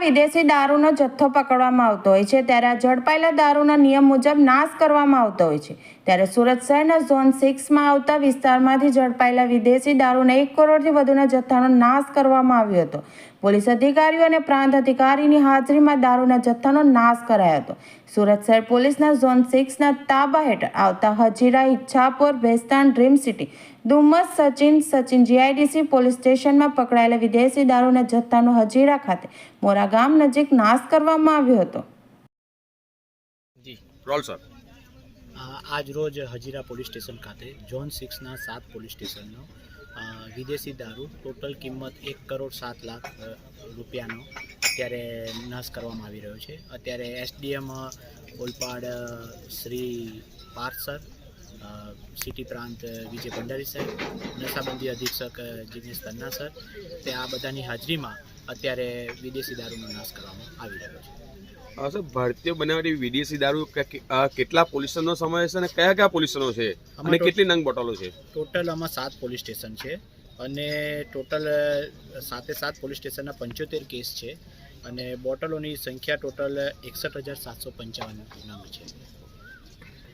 વિદેશી દારૂનો જથ્થો પકડવામાં આવતો હોય છે. ત્યારે આ ઝડપાયેલા દારૂના નિયમ મુજબ નાશ કરવામાં આવતો હોય છે. ત્યારે સુરત શહેરના ઝોન સિક્સમાં આવતા વિસ્તારમાંથી ઝડપાયેલા વિદેશી દારૂના એક કરોડથી વધુના જથ્થાનો નાશ કરવામાં આવ્યો હતો. પોલીસ અધિકારીઓ અને પ્રાંત અધિકારીની હાજરીમાં દારૂના જથ્થાનો નાશ કરાયો હતો. સુરત શહેર પોલીસના ઝોન સિક્સના તાબા હેઠળ આવતા Hazira Ichchhapor Bhestan dream city Dumas Sachin Sachin GIDC police સ્ટેશનમાં પકડાયેલા વિદેશી દારૂના જથ્થાનો હજીરા ખાતે મોરા ગામ નજીક નાશ કરવામાં આવ્યો હતો. જી. Roll sir. આજ રોજ હજીરા પોલીસ સ્ટેશન ખાતે ઝોન સિક્સના સાત પોલીસ સ્ટેશનનો વિદેશી દારૂ ટોટલ કિંમત એક કરોડ સાત લાખ રૂપિયાનો અત્યારે નાશ કરવામાં આવી રહ્યો છે. અત્યારે SDM Olpad Shri Parth sir city પ્રાંત વિજય ભંડારી સાહેબ નશાબંધી અધિક્ષક જિગ્નેશ તન્ના સર તે આ બધાની હાજરીમાં અત્યારે વિદેશી દારૂનો નાશ કરવામાં આવી રહ્યો છે. સર ભારતીય બનાવટી વિદેશી દારૂ કેટલા પોલ્યુશનનો સમાવેશ છે અને કયા કયા પોલ્યુશનો છે? અને કેટલી નંગ બોટલો છે? ટોટલ આમાં સાત પોલીસ સ્ટેશન છે અને ટોટલ સાતે સાત પોલીસ સ્ટેશનના પંચોતેર કેસ છે. અને બોટલોની સંખ્યા ટોટલ એકસઠ હજાર સાતસો પંચાવન નામ છે.